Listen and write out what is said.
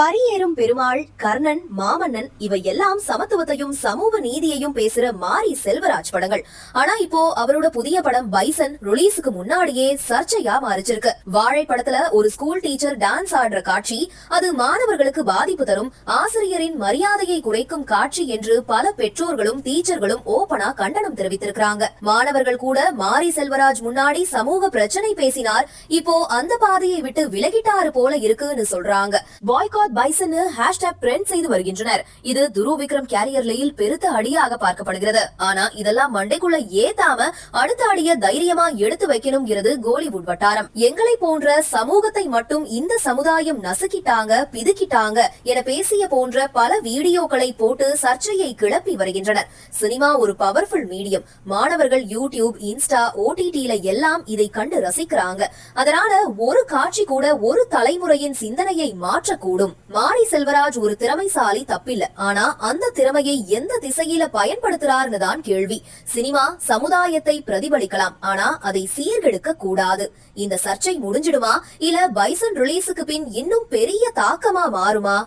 பரியேறும் பெருமாள் கர்ணன் மாமன்னன் இவை எல்லாம் சமத்துவத்தையும் சமூக நீதியையும் பேசுற மாரி செல்வராஜ் படங்கள். ஆனா இப்போ அவரோட புதிய படம் பைசன் ரிலீஸுக்கு முன்னாடியே சர்ச்சையா மாறிச்சிருக்கு. வாழை படத்துல ஒரு ஸ்கூல் டீச்சர் டான்ஸ் ஆடுற காட்சி அது மாணவர்களுக்கு பாதிப்பு தரும் ஆசிரியரின் மரியாதையை குறைக்கும் காட்சி என்று பல பெற்றோர்களும் டீச்சர்களும் ஓபனா கண்டனம் தெரிவித்திருக்கிறாங்க. மாணவர்கள் கூட மாரி செல்வராஜ் முன்னாடி சமூக பிரச்சனை பேசினார் இப்போ அந்த பாதையை விட்டு விலகிட்டாரு போல இருக்குன்னு சொல்றாங்க. பாய்காட் பைசன் ஹேஷ்டாக் ட்ரெண்ட் செய்து வருகின்றனர். இது துரு விக்ரம் கேரியர்லையில் பெருத்த அடியாக பார்க்கப்படுகிறது. ஆனா இதெல்லாம் மண்டைக்குள்ள ஏத்தாம அடுத்த அடிய தைரியமா எடுத்து வைக்கணுங்கிறது கோலிவுட் வட்டாரம். எங்களை போன்ற சமூகத்தை மட்டும் இந்த சமுதாயம் நசுக்கிட்டாங்க பிதுக்கிட்டாங்க என பேசிய போன்ற பல வீடியோக்களை போட்டு சர்ச்சையை கிளப்பி வருகின்றனர். சினிமா ஒரு பவர்ஃபுல் மீடியம் மாணவர்கள் யூடியூப் இன்ஸ்டா ஓடிடியில எல்லாம் இதை கண்டு ரசிக்கிறாங்க. அதனால ஒரு காட்சி கூட ஒரு தலைமுறையின் சிந்தனையை மாற்றக்கூடும். மாணி செல்வராஜ் ஒரு திறமைசாலி தப்பில்ல. ஆனா அந்த திறமையை எந்த திசையில பயன்படுத்துறாருன்னு தான் கேள்வி. சினிமா சமுதாயத்தை பிரதிபலிக்கலாம். ஆனா அதை சீர்கெடுக்க கூடாது. இந்த சர்ச்சை முடிஞ்சிடுமா? இல்ல பைசன் ரிலீஸுக்கு பின் இன்னும் பெரிய தாக்கமா மாறுமா?